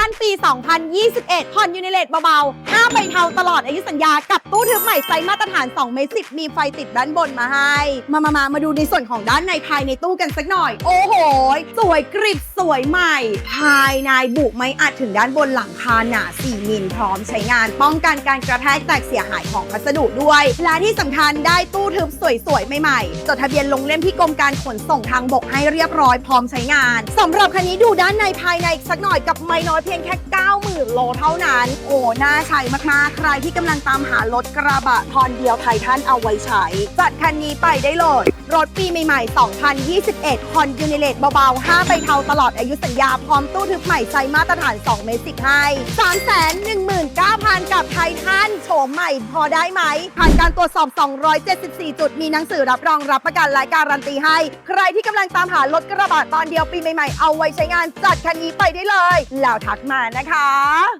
ทันปี 2021 ผ่อนยูนิเลตเบาๆ 5 ใบเทาตลอดอายุสัญญากับตู้ทึบใหม่ไซส์มาตรฐาน2เมตร10 มีไฟติดด้านบนมาให้ มามามามาดูในส่วนของด้านในภายในตู้กันสักหน่อย โอ้โห สวยกริบสวยใหม่ ภายในบุไม้อัดถึงด้านบนหลังคาหนา 4 มิลพร้อมใช้งาน ป้องกันการกระแทกแตกเสียหายของพัสดุด้วย และที่สำคัญได้ตู้ทึบสวยๆใหม่ๆ จดทะเบียนลงเล่มที่กรมการขนส่งทางบกให้เรียบร้อยพร้อมใช้งานสำหรับคันนี้ดูด้านในภายในสักหน่อยกับไม่น้อยพียงแค่ 90,000 โลเท่านั้น โอ้ น่าใช้มากๆ ใครที่กำลังตามหารถกระบะพรเดียวไททันเอาไว้ใช้ จัดคันนี้ไปได้เลย รถปีใหม่ๆ 2021คอนยูนิเลตเบาๆ5ใบเทาตลอดอายุสัญญาพร้อมตู้ทึบใหม่ไซส์มาตรฐาน 2 เมตร10ให้ 319,000 กับไททันโฉมใหม่พอได้ไหม ผ่านการตรวจสอบ 274 จุด มีหนังสือรับรองรับประกันและการันตีให้ ใครที่กำลังตามหารถกระบะตอนเดียวปีใหม่ๆ เอาไว้ใช้งานจัดคันนี้ไปได้เลย แล้วทักมานะคะ